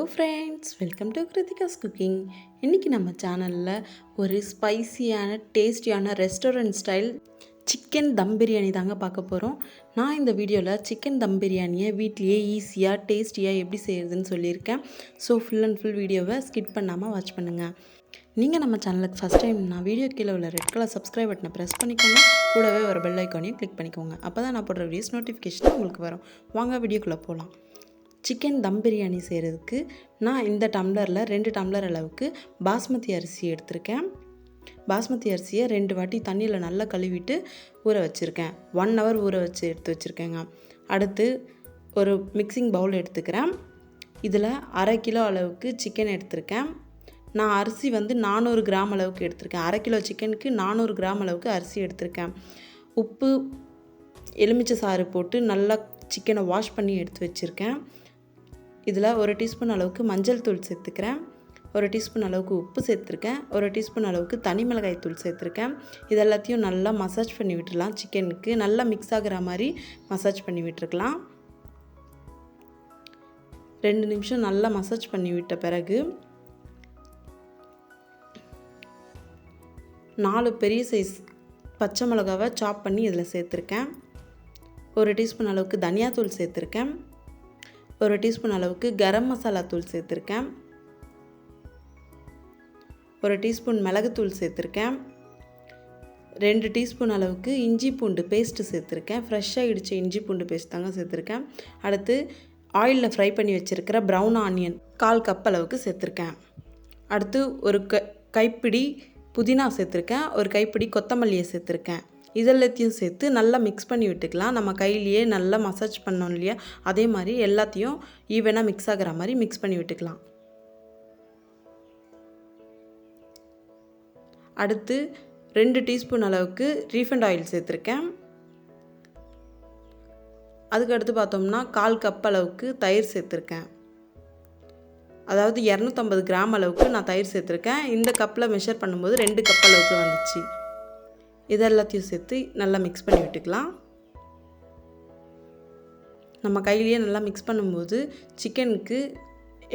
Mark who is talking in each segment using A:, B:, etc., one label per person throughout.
A: Hello friends welcome to Kiruthika's cooking இன்றைக்கி நம்ம சேனலில் ஒரு ஸ்பைசியான டேஸ்டியான restaurant style chicken dum biryani தாங்க பார்க்க போகிறோம் நான் இந்த வீடியோவில் சிக்கன் தம் பிரியாணியை வீட்லேயே ஈஸியாக டேஸ்டியாக எப்படி செய்கிறதுன்னு சொல்லியிருக்கேன். ஸோ ஃபுல் அண்ட் ஃபுல் வீடியோவை ஸ்கிப் பண்ணாமல் வாட்ச் பண்ணுங்கள் நீங்கள் நம்ம சேனலுக்கு ஃபஸ்ட் டைம் நான் வீடியோ கீழே உள்ள ரெட் கலர் சப்ஸ்கிரைப் பட்டனை ப்ரெஸ் பண்ணிக்கோங்க. கூடவே ஒரு பெல் ஐக்கானையும் கிளிக் பண்ணிக்கோங்க. அப்போ தான் நான் போடுற வீடியோஸ் நோட்டிஃபிகேஷன் உங்களுக்கு வரும். வாங்க வீடியோக்குள்ளே போகலாம் சிக்கன் தம் பிரியாணி செய்கிறதுக்கு நான் இந்த டம்ளரில் ரெண்டு டம்ளர் அளவுக்கு பாஸ்மதி அரிசி எடுத்திருக்கேன். பாஸ்மதி அரிசியை ரெண்டு வாட்டி தண்ணியில் நல்லா கழுவிட்டு ஊற வச்சுருக்கேன். ஒன் ஹவர் ஊற வச்சு எடுத்து வச்சுருக்கேங்க. அடுத்து ஒரு மிக்சிங் பவுல் எடுத்துக்கிறேன். இதில் அரை கிலோ அளவுக்கு சிக்கன் எடுத்திருக்கேன். நான் அரிசி வந்து நானூறு கிராம் அளவுக்கு எடுத்திருக்கேன். அரை கிலோ சிக்கனுக்கு நானூறு கிராம் அளவுக்கு அரிசி எடுத்திருக்கேன். உப்பு எலுமிச்சை சாறு போட்டு நல்லா சிக்கனை வாஷ் பண்ணி எடுத்து வச்சுருக்கேன். இதில் ஒரு டீஸ்பூன் அளவுக்கு மஞ்சள் தூள் சேர்த்துக்கிறேன். ஒரு டீஸ்பூன் அளவுக்கு உப்பு சேர்த்துருக்கேன். ஒரு டீஸ்பூன் அளவுக்கு தனி மிளகாய் தூள் சேர்த்துருக்கேன். இது எல்லாத்தையும் நல்லா மசாஜ் பண்ணி விட்டுடலாம். சிக்கனுக்கு நல்லா மிக்ஸ் ஆகிற மாதிரி மசாஜ் பண்ணி விட்டுருக்கலாம். ரெண்டு நிமிஷம் நல்லா மசாஜ் பண்ணி விட்ட பிறகு நாலு பெரிய சைஸ் பச்சை மிளகாவை சாப் பண்ணி இதில் சேர்த்துருக்கேன். ஒரு டீஸ்பூன் அளவுக்கு தனியாத்தூள் சேர்த்துருக்கேன். ஒரு டீஸ்பூன் அளவுக்கு கரம் மசாலா தூள் சேர்த்துருக்கேன். ஒரு டீஸ்பூன் மிளகுத்தூள் சேர்த்துருக்கேன். ரெண்டு டீஸ்பூன் அளவுக்கு இஞ்சி பூண்டு பேஸ்ட்டு சேர்த்துருக்கேன். ஃப்ரெஷ்ஷாக இடித்த இஞ்சி பூண்டு பேஸ்ட் தாங்க சேர்த்துருக்கேன். அடுத்து ஆயிலில் ஃப்ரை பண்ணி வச்சுருக்கிற ப்ரௌன் ஆனியன் கால் கப் அளவுக்கு சேர்த்துருக்கேன். அடுத்து ஒரு க கைப்பிடி புதினா சேர்த்துருக்கேன். ஒரு கைப்பிடி கொத்தமல்லியை சேர்த்துருக்கேன். இதெல்லாத்தையும் சேர்த்து நல்லா மிக்ஸ் பண்ணி விட்டுக்கலாம். நம்ம கையிலேயே நல்லா மசாஜ் பண்ணோம் இல்லையா? அதே மாதிரி எல்லாத்தையும் ஈவனாக மிக்ஸ் ஆகிற மாதிரி மிக்ஸ் பண்ணி விட்டுக்கலாம். அடுத்து ரெண்டு டீஸ்பூன் அளவுக்கு ரீஃபண்ட் ஆயில் சேர்த்துருக்கேன். அதுக்கு அடுத்து பார்த்தோம்னா கால் கப் அளவுக்கு தயிர் சேர்த்துருக்கேன். அதாவது இரநூத்தம்பது கிராம் அளவுக்கு நான் தயிர் சேர்த்துருக்கேன். இந்த கப்பில் மெஷர் பண்ணும்போது ரெண்டு கப் அளவுக்கு வந்துச்சு. இது எல்லாத்தையும் சேர்த்து நல்லா மிக்ஸ் பண்ணி விட்டுக்கலாம். நம்ம கையிலேயே நல்லா மிக்ஸ் பண்ணும்போது சிக்கனுக்கு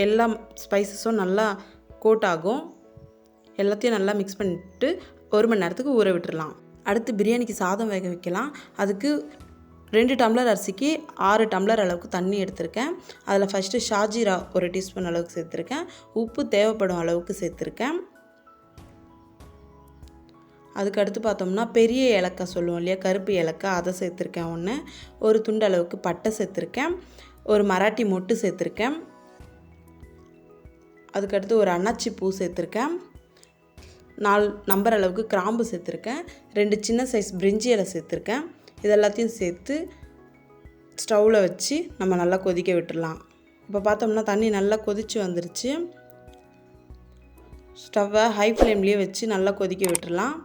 A: எல்லா ஸ்பைசஸும் நல்லா கோட் ஆகும். எல்லாத்தையும் நல்லா மிக்ஸ் பண்ணிவிட்டு ஒரு மணி நேரத்துக்கு ஊற விட்டுடலாம் அடுத்து பிரியாணிக்கு சாதம் வேக வைக்கலாம். அதுக்கு ரெண்டு டம்ளர் அரிசிக்கு ஆறு டம்ளர் அளவுக்கு தண்ணி எடுத்திருக்கேன். அதில் ஃபஸ்ட்டு ஷாஜீரா ஒரு டீஸ்பூன் அளவுக்கு சேர்த்துருக்கேன். உப்பு தேவைப்படும் அளவுக்கு சேர்த்துருக்கேன். அதுக்கடுத்து பார்த்தோம்னா பெரிய ஏலக்காய் சொல்லுவோம் இல்லையா? கருப்பு ஏலக்காய் அதை சேர்த்துருக்கேன் ஒன்று ஒரு துண்டு அளவுக்கு பட்டை சேர்த்துருக்கேன். ஒரு மராட்டி மொட்டு சேர்த்துருக்கேன். அதுக்கடுத்து ஒரு அன்னாச்சி பூ சேர்த்துருக்கேன். நாலு நம்பர் அளவுக்கு கிராம்பு சேர்த்துருக்கேன். ரெண்டு சின்ன சைஸ் பிரிஞ்சி இலை சேர்த்துருக்கேன். இதெல்லாத்தையும் சேர்த்து ஸ்டவ்வில் வச்சு நம்ம நல்லா கொதிக்க விட்டுடலாம் இப்போ பார்த்தோம்னா தண்ணி நல்லா கொதித்து வந்துருச்சு. ஸ்டவ்வை ஹை ஃப்ளேம்லேயே வச்சு நல்லா கொதிக்க விட்டுடலாம்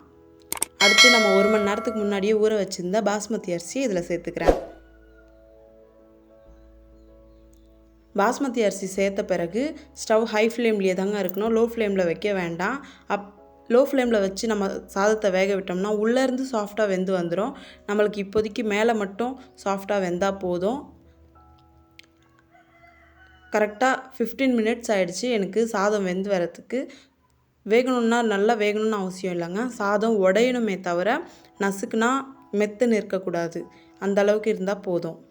A: அடுத்து நம்ம ஒரு மணி நேரத்துக்கு முன்னாடியே ஊற வச்சுருந்த பாஸ்மதி அரிசி இதில் சேர்த்துக்கிறேன். பாஸ்மதி அரிசி சேர்த்த பிறகு ஸ்டவ் ஹை ஃப்ளேம்லேயே தாங்க இருக்கணும். லோ ஃப்ளேமில் வைக்க வேண்டாம். அப் லோ ஃப்ளேமில் வச்சு நம்ம சாதத்தை வேக விட்டோம்னா உள்ளேருந்து சாஃப்டாக வெந்து வந்துடும் நம்மளுக்கு இப்போதைக்கு மேலே மட்டும் சாஃப்டாக வெந்தால் போதும். கரெக்டாக ஃபிஃப்டீன் மினிட்ஸ் ஆகிடுச்சு எனக்கு சாதம் வெந்து வரத்துக்கு வேகணும்னா நல்லா வேகணும்னு அவசியம் இல்லைங்க. சாதம் உடையணுமே தவிர நசுக்குனா மெத்து நிற்கக்கூடாது. அந்த அளவுக்கு இருந்தால் போதும்.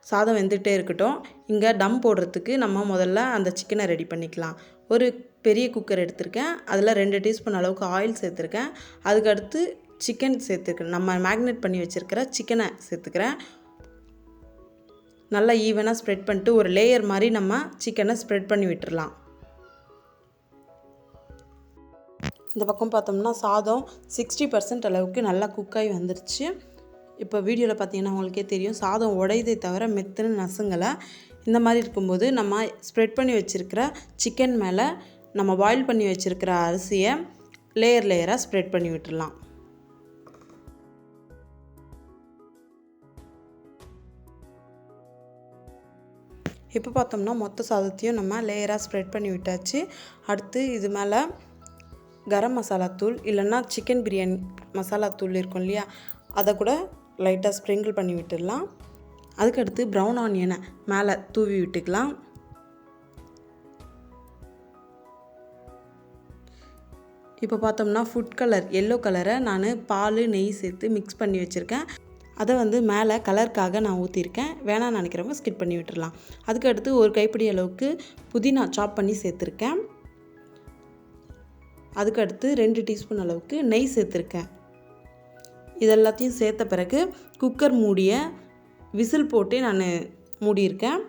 A: சாதம் வெந்துகிட்டே இருக்கட்டும். இங்கே டம் போடுறதுக்கு நம்ம முதல்ல அந்த சிக்கனை ரெடி பண்ணிக்கலாம். ஒரு பெரிய குக்கர் எடுத்திருக்கேன். அதில் ரெண்டு டீஸ்பூன் அளவுக்கு ஆயில் சேர்த்துருக்கேன். அதுக்கடுத்து சிக்கன் சேர்த்துருக்கேன். நம்ம மேக்னேட் பண்ணி வச்சுருக்கிற சிக்கனை சேர்த்துக்கிறேன். நல்லா ஈவனாக ஸ்ப்ரெட் பண்ணிட்டு ஒரு லேயர் மாதிரி நம்ம சிக்கனை ஸ்ப்ரெட் பண்ணி விட்டுடலாம் இந்த பக்கம் பார்த்தோம்னா சாதம் சிக்ஸ்டி பர்சன்ட் அளவுக்கு நல்லா குக்காகி வந்துருச்சு. இப்போ வீடியோவில் பார்த்தீங்கன்னா உங்களுக்கே தெரியும் சாதம் உடையதை தவிர மெத்துன்னு நசுங்கலை. இந்த மாதிரி இருக்கும்போது நம்ம ஸ்ப்ரெட் பண்ணி வச்சுருக்கிற சிக்கன் மேலே நம்ம பாயில் பண்ணி வச்சுருக்கிற அரிசியை லேயர் லேயராக ஸ்ப்ரெட் பண்ணி விட்டுடலாம் இப்போ பார்த்தோம்னா மொத்த சாதத்தையும் நம்ம லேயராக ஸ்ப்ரெட் பண்ணி விட்டாச்சு. அடுத்து இது மேலே கரம் மசாலா தூள் இல்லைன்னா சிக்கன் பிரியாணி மசாலா தூள் இருக்கும் இல்லையா? அதை கூட லைட்டாக ஸ்ப்ரிங்கிள் பண்ணி விட்டுடலாம். அதுக்கடுத்து ப்ரௌன் ஆனியனை மேலே தூவி விட்டுக்கலாம். இப்போ பார்த்தோம்னா ஃபுட் கலர் எல்லோ கலரை நான் பால் நெய் சேர்த்து மிக்ஸ் பண்ணி வச்சுருக்கேன். அதை வந்து மேலே கலருக்காக நான் ஊற்றிருக்கேன் வேணாம்னு நினைக்கிறவங்க ஸ்கிப் பண்ணி விட்டுடலாம் அதுக்கடுத்து ஒரு கைப்பிடி அளவுக்கு புதினா சாப் பண்ணி சேர்த்துருக்கேன். அதுக்கடுத்து ரெண்டு டீஸ்பூன் அளவுக்கு நெய் சேர்த்துருக்கேன். இதெல்லாத்தையும் சேர்த்த பிறகு குக்கர் மூடிய விசில் போட்டு நான் மூடியிருக்கேன்.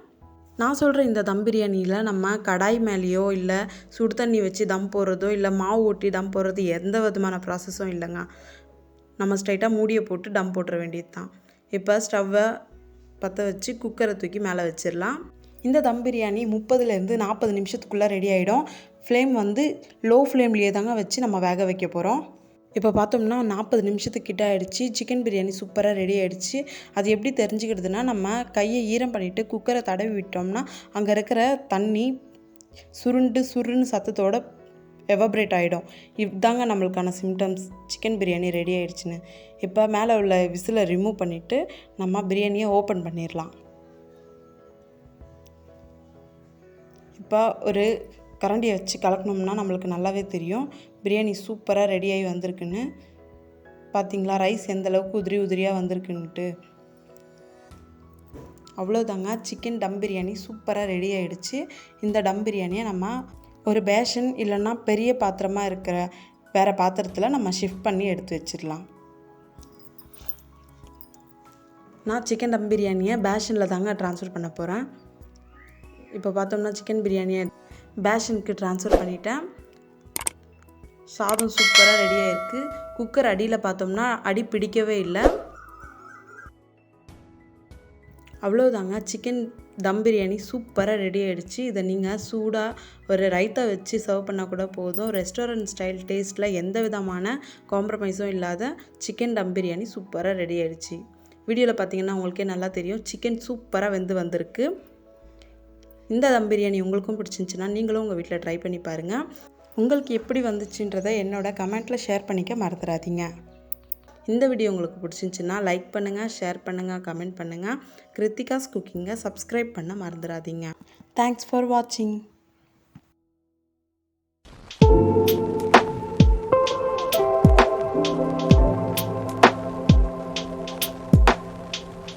A: நான் சொல்கிற இந்த தம் பிரியாணியில் நம்ம கடாய் மேலேயோ இல்லை சுடு தண்ணி வச்சு தம் போடுறதோ இல்லை மாவு ஊட்டி தம் போடுறது எந்த விதமான ப்ராசஸும் இல்லைங்க. நம்ம ஸ்ட்ரைட்டாக மூடியை போட்டு டம் போட்டுற வேண்டியது தான் இப்போ ஸ்டவ்வை பற்ற வச்சு குக்கரை தூக்கி மேலே வச்சிடலாம். இந்த தம் பிரியாணி முப்பதுலேருந்து நாற்பது நிமிஷத்துக்குள்ளே ரெடி ஆகிடும் ஃப்ளேம் வந்து லோ ஃப்ளேம்லேயே தாங்க வச்சு நம்ம வேக வைக்க போகிறோம் இப்போ பார்த்தோம்னா நாற்பது நிமிஷத்துக்கிட்ட ஆகிடுச்சி சிக்கன் பிரியாணி சூப்பராக ரெடி ஆகிடுச்சி அது எப்படி தெரிஞ்சுக்கிறதுனா நம்ம கையை ஈரம் பண்ணிவிட்டு குக்கரை தடவி விட்டோம்னா அங்கே இருக்கிற தண்ணி சுருண்டு சுருன்னு சத்தத்தோடு எவப்ரேட் ஆகிடும் இதாங்க நம்மளுக்கான சிம்டம்ஸ் சிக்கன் பிரியாணி ரெடி ஆயிடுச்சுன்னு. இப்போ மேலே உள்ள விசிலை ரிமூவ் பண்ணிவிட்டு நம்ம பிரியாணியை ஓப்பன் பண்ணிடலாம். இப்போ ஒரு கரண்டியை வச்சு கலக்கணும்னா நம்மளுக்கு நல்லாவே தெரியும். பிரியாணி சூப்பராக ரெடியாகி வந்திருக்குன்னு. பார்த்தீங்களா ரைஸ் எந்தளவுக்கு உதிரி உதிரியாக வந்திருக்குன்ட்டு அவ்வளோதாங்க சிக்கன் டம் பிரியாணி சூப்பராக ரெடி ஆகிடுச்சு இந்த டம் பிரியாணியை நம்ம ஒரு பேஷன் இல்லைன்னா பெரிய பாத்திரமாக இருக்கிற வேறு பாத்திரத்தில் நம்ம ஷிஃப்ட் பண்ணி எடுத்து வச்சிடலாம். நான் சிக்கன் டம் பிரியாணியை பேஷனில் தாங்க ட்ரான்ஸ்ஃபர் பண்ண போகிறேன் இப்போ பார்த்தோம்னா சிக்கன் பிரியாணியை பேஷனுக்கு ட்ரான்ஸ்ஃபர் பண்ணிட்டேன். சாதம் சூப்பராக ரெடியாக இருக்குது குக்கர் அடியில் பார்த்தோம்னா அடி பிடிக்கவே இல்லை. அவ்வளோதாங்க சிக்கன் தம் பிரியாணி சூப்பராக ரெடி ஆகிடுச்சு இதை நீங்கள் சூடாக ஒரு ரைத்தா வச்சு சர்வ் பண்ணால் கூட போதும். ரெஸ்டாரண்ட் ஸ்டைல் டேஸ்ட்டில் எந்த விதமான காம்ப்ரமைஸும் இல்லாத சிக்கன் தம் பிரியாணி சூப்பராக ரெடி ஆகிடுச்சு வீடியோவில் பார்த்தீங்கன்னா உங்களுக்கே நல்லா தெரியும். சிக்கன் சூப்பராக வெந்து வந்திருக்கு. இந்த தம் பிரியாணி உங்களுக்கும் பிடிச்சிருந்துச்சின்னா நீங்களும் உங்கள் வீட்டில் ட்ரை பண்ணி பாருங்கள் உங்களுக்கு எப்படி வந்துச்சுன்றதை என்னோட கமெண்ட்டில் ஷேர் பண்ணிக்க மறந்துடாதீங்க. இந்த வீடியோ உங்களுக்கு பிடிச்சிருந்துச்சின்னா லைக் பண்ணுங்கள் ஷேர் பண்ணுங்கள் கமெண்ட் பண்ணுங்கள் கிருத்திகாஸ் குக்கிங்கை சப்ஸ்கிரைப் பண்ண மறந்துடாதீங்க தேங்க்ஸ் ஃபார் வாட்சிங்